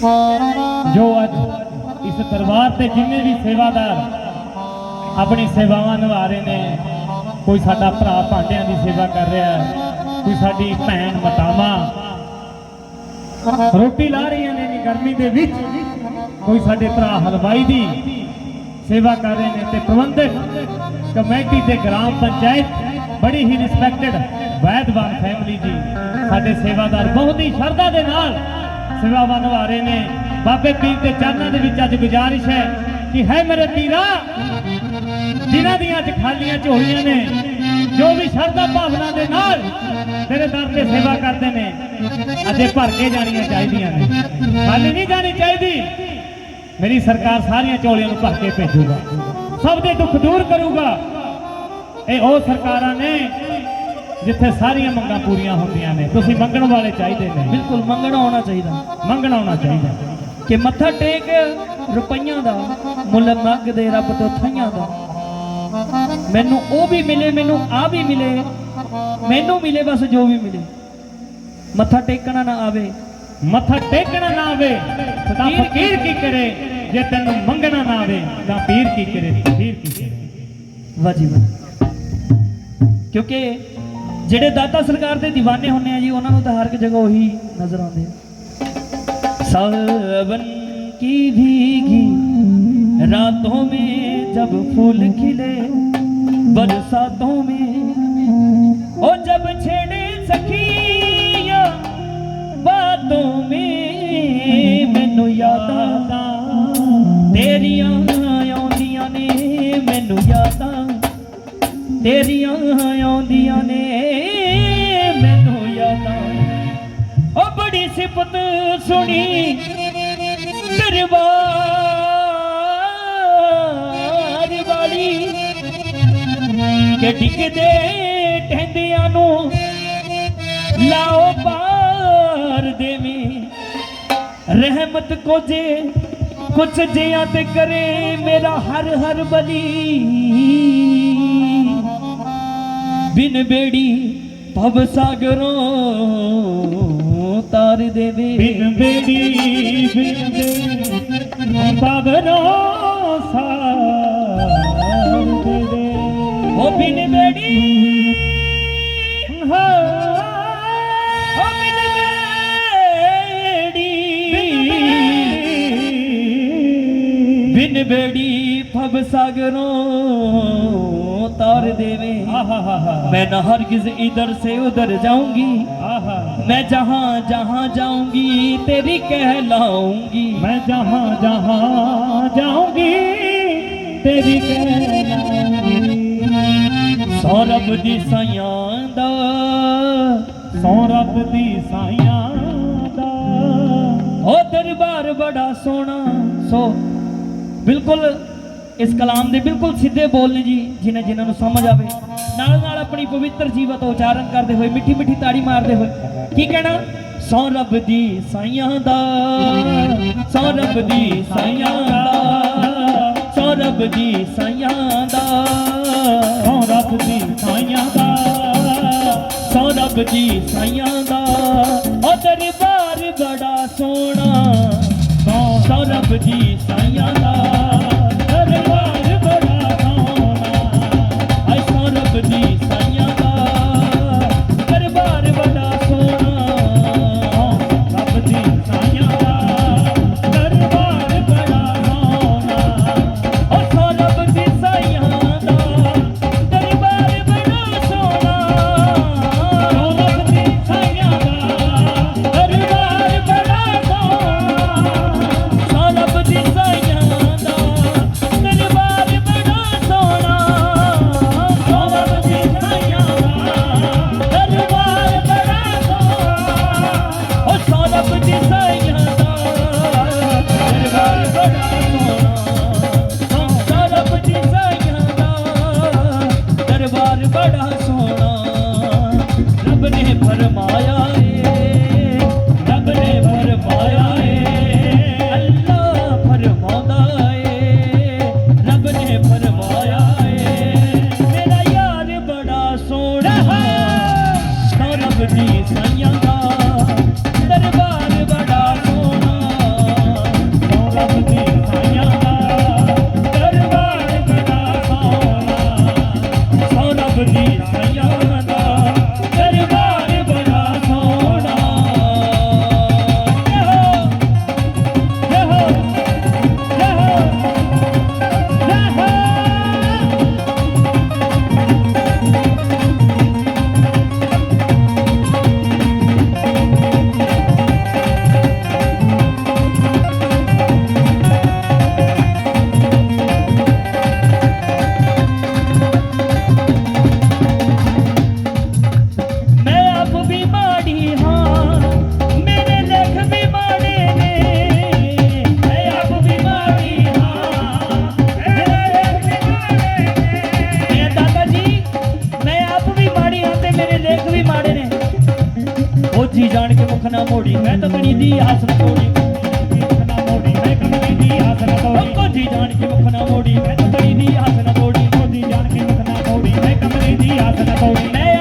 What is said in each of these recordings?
ਜੋ ਅੱਜ ਇਸ ਦਰਬਾਰ ਤੇ ਜਿੰਨੇ ਵੀ ਸੇਵਾਦਾਰ ਆਪਣੀ ਸੇਵਾਵਾਂ ਨਿਭਾ ਰਹੇ ਨੇ, ਕੋਈ ਸਾਡਾ ਭਰਾ ਭਾਂਡਿਆਂ ਦੀ ਸੇਵਾ ਕਰ ਰਿਹਾ ਹੈ, ਕੋਈ ਸਾਡੀ ਭੈਣ ਮਤਾਵਾਂ ਰੋਟੀ ਲਾ ਰਹੀਆਂ ਨੇ ਨੀ ਗਰਮੀ ਦੇ ਵਿੱਚ, ਕੋਈ ਸਾਡੇ ਭਰਾ ਹਲਵਾਈ ਦੀ ਸੇਵਾ ਕਰ ਰਹੇ ਨੇ ਤੇ ਪ੍ਰਬੰਧਕ, ਕਮੇਟੀ ਤੇ ਗ੍ਰਾਮ ਪੰਚਾਇਤ, ਬੜੀ ਹੀ ਰਿਸਪੈਕਟਡ ਵੈਦਵਾਨ ਫੈਮਿਲੀ ਜੀ, ਸਾਡੇ ਸੇਵਾਦਾਰ ਬਹੁਤ ਹੀ ਸ਼ਰਧਾ ਦੇ ਨਾਲ ਸੇਵਾਵਾਂ ਨਿਭਾ ਰਹੇ ਨੇ। ਬਾਬੇ ਪੀਰ ਦੇ ਚਰਨਾਂ ਦੇ ਵਿੱਚ ਅੱਜ ਗੁਜ਼ਾਰਿਸ਼ ਹੈ ਕਿ ਹੈ ਮੇਰੇ ਪੀਰਾ, ਜਿਨ੍ਹਾਂ ਦੀਆਂ ਅੱਜ ਖਾਲੀਆਂ ਝੋਲੀਆਂ ਨੇ, ਜੋ ਵੀ ਸ਼ਰਧਾ ਭਾਵਨਾ ਦੇ ਨਾਲ ਤੇਰੇ ਦਰ ਤੇ ਸੇਵਾ ਕਰਦੇ ਨੇ, ਅਜੇ ਭਰ ਕੇ ਜਾਣੀਆਂ ਚਾਹੀਦੀਆਂ ਨੇ। ਖਾਲੀ ਨਹੀਂ ਜਾਣੀ ਚਾਹੀਦੀ। ਮੇਰੀ ਸਰਕਾਰ ਸਾਰੀਆਂ ਝੋਲੀਆਂ ਨੂੰ ਭਰ ਕੇ ਭੇਜੂਗਾ। ਸਭ ਦੇ ਦੁੱਖ ਦੂਰ ਕਰੂਗਾ। ਇਹ ਉਹ ਸਰਕਾਰਾਂ ਨੇ ਜਿੱਥੇ ਸਾਰੀਆਂ ਮੰਗਾਂ ਪੂਰੀਆਂ ਹੁੰਦੀਆਂ ਨੇ ਤੁਸੀਂ ਮੰਗਣ ਵਾਲੇ ਚਾਹੀਦੇ ਨੇ। ਬਿਲਕੁਲ ਮੰਗਣਾ ਆਉਣਾ ਚਾਹੀਦਾ। ਮੰਗਣਾ ਆਉਣਾ ਚਾਹੀਦਾ। ਕਿ ਮੱਥਾ ਟੇਕ ਰੁਪਈਆਂ ਦਾ ਮੁੱਲ ਮੰਗਦੇ ਰੱਬ ਤੋਂ ਥਈਆਂ ਦਾ। ਮੈਨੂੰ ਉਹ ਵੀ ਮਿਲੇ ਮੈਨੂੰ ਆ ਵੀ ਮਿਲੇ ਮੈਨੂੰ ਮਿਲੇ ਬਸ ਜੋ ਵੀ ਮਿਲੇ। ਮੱਥਾ ਟੇਕਣਾ ਨਾ ਆਵੇ। ਮੱਥਾ ਟੇਕਣਾ ਨਾ ਆਵੇ ਤਾਂ ਫਕੀਰ ਕੀ ਕਰੇ? ਜੇ ਤੈਨੂੰ ਮੰਗਣਾ ਨਾ ਆਵੇ ਤਾਂ ਪੀਰ ਕੀ ਕਰੇ? ਪੀਰ ਕੀ ਕਰੇ? ਵਾਜੀ ਕਿਉਂਕਿ ਜਿਹੜੇ ਦਾਤਾ ਸਰਕਾਰ ਦੇ دیਵਾਨੇ ਹੁੰਨੇ ਆ ਜੀ, ਉਹਨਾਂ ਨੂੰ ਤਾਂ ਹਰ ਇੱਕ ਜਗ੍ਹਾ ਉਹੀ ਨਜ਼ਰ ਆਉਂਦੇ ਆ। ਸਾਵਨ ਕੀ ਭੀਗੀ, ਰਾਤੋਂ में जब फूल खिले बरसातों में ओ जब छेड़े सखिया बातों में मैनू याद ਤੇਰੀਆਂ ਆਉਂਦੀਆਂ ਨੇ, ਮੈਨੂੰ ਯਾਦਾਂ। ਤੇਰੀਆਂ ਆਉਂਦੀਆਂ ਨੇ ਬੜੀ ਸੁਣੀ ਦਰਬਾਰ ਵਾਲੀ ਕਿ ਡਿੱਗਦੇ ਟਹਿੰਦਿਆਂ ਨੂੰ ਲਾਓ ਪਾਰ ਦੇਵੀਂ। ਰਹਿਮਤ ਕੋ ਜੇ ਕੁਛ ਜਿਆ ਤੇ ਕਰੇ ਮੇਰਾ ਹਰ ਹਰ ਬਲੀ। ਬਿਨ ਬੇੜੀ ਭਵ ਸਾਗਰੋਂ ਤਾਰ ਦੇਵੇ ਬਿਨ ਬੇੜੀ ਬਿਨ ਬੇੜੀ ਬਾਬਰੋ ਸਾਰ ਦੇ ਦੇ ਉਹ ਬਿਨ ਬੇੜੀ ਹਾਂ ਉਹ ਬਿਨ ਬੇੜੀ ਬਿਨ ਬੇੜੀ ਭਵ ਸਾਗਰੋਂ ਤਾਰ ਦੇਵੇ ਆਹਾ मैं न हरगिज इधर से उधर जाऊंगी ਆਹਾ मैं जहां जहां जाऊंगी तेरी कहलाऊंगी मैं जहां जहां जाऊंगी तेरी कहलाऊंगी ਸੌਰਭ ਦੀ ਸਾਈਆਂ ਦਾ ਸੋ ਰੱਬ ਦੀ ਸਾਈਆਂ ਦਾ ਉਹ ਦਰਬਾਰ ਬੜਾ ਸੋਹਣਾ ਸੋ ਬਿਲਕੁਲ ਇਸ ਕਲਾਮ ਦੇ ਬਿਲਕੁਲ ਸਿੱਧੇ ਬੋਲ ਨੇ ਜੀ, ਜਿਨ੍ਹਾਂ ਜਿਨ੍ਹਾਂ ਨੂੰ ਸਮਝ ਆਵੇ। ਨਾਲ ਨਾਲ ਆਪਣੀ ਪਵਿੱਤਰ ਜੀਵਤ ਉਚਾਰਨ ਕਰਦੇ ਹੋਏ, ਮਿੱਠੀ ਮਿੱਠੀ ਤਾੜੀ ਮਾਰਦੇ ਹੋਏ, ਕੀ ਕਹਿਣਾ? ਸੌ ਰੱਬ ਦੀ ਸਾਈਆਂ ਦਾ, ਸੌ ਰੱਬ ਦੀ ਸਾਈਆਂ ਦਾ, ਸੌ ਰੱਬ ਦੀ ਸਾਈਆਂ ਦਾ, ਸੋ ਰੱਬ ਦੀ ਸਾਈਆਂ ਦਾ, ਸੌ ਰੱਬ ਦੀ ਸਾਈਆਂ ਦਾ। ਉਹ ਦਰਬਾਰ ਬੜਾ ਸੋਹਣਾ, ਸੋ ਸੌ ਰੱਬ ਦੀ ਸਾਈਆਂ ਦਾ। Sanyang ਅੱਖ ਨਾ ਮੋੜੀ, ਮੈਂ ਬਣੀ ਦੀ ਆਸ ਨਾ ਤੋੜੀ। ਅੱਖ ਮੋੜੀ, ਮੈਂ ਕਮਲੀ ਦੀ ਆਸ ਨਾ ਤੋੜੀ। ਕੋਝੀ ਜਾਣ ਕੇ ਮੁਖ ਮੋੜੀ, ਮੈਂ ਤਕਣੀ ਦੀ ਆਸ ਨਾ ਤੋੜੀ। ਕੋਝੀ ਜਾਣ ਕੇ ਮੁਖ ਮੋੜੀ, ਮੈਂ ਕਮਲੀ ਦੀ ਆਸ ਨਾ ਤੋੜੀ। ਮੈਂ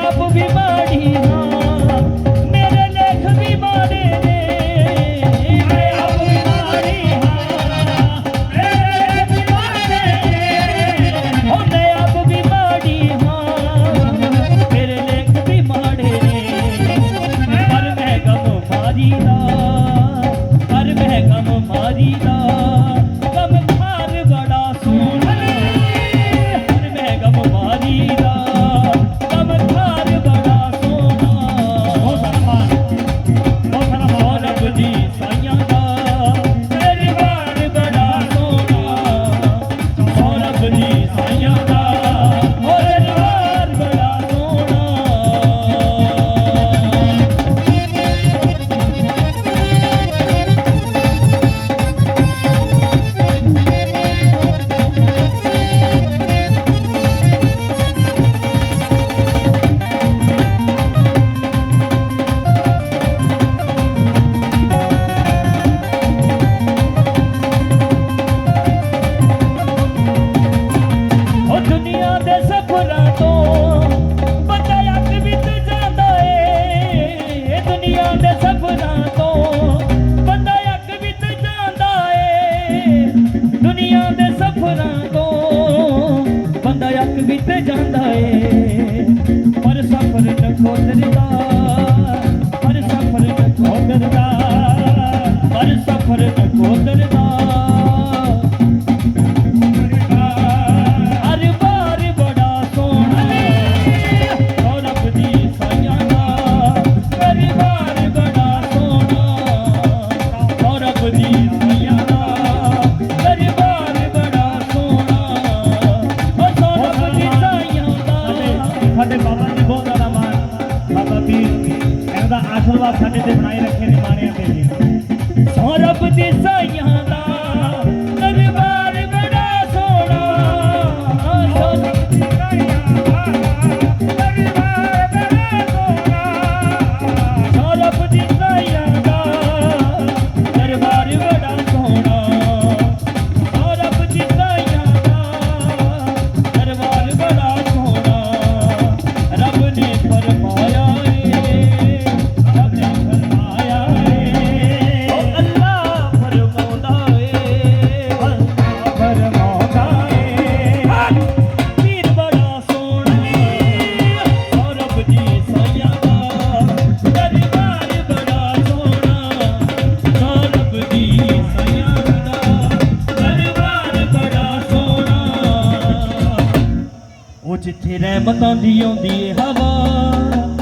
ਜਿੱਥੇ ਰਹਿਮਤਾਂ ਦੀ ਆਉਂਦੀ ਏ ਹਵਾ,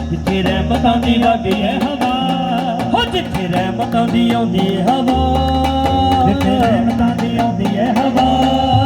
ਜਿੱਥੇ ਰਹਿਮਤਾਂ ਦੀ ਵਗਦੀ ਏ ਹਵਾ, ਹੋ ਜਿੱਥੇ ਰਹਿਮਤਾਂ ਦੀ ਆਉਂਦੀ ਏ ਹਵਾ, ਜਿੱਥੇ ਰਹਿਮਤਾਂ ਦੀ ਆਉਂਦੀ ਏ ਹਵਾ।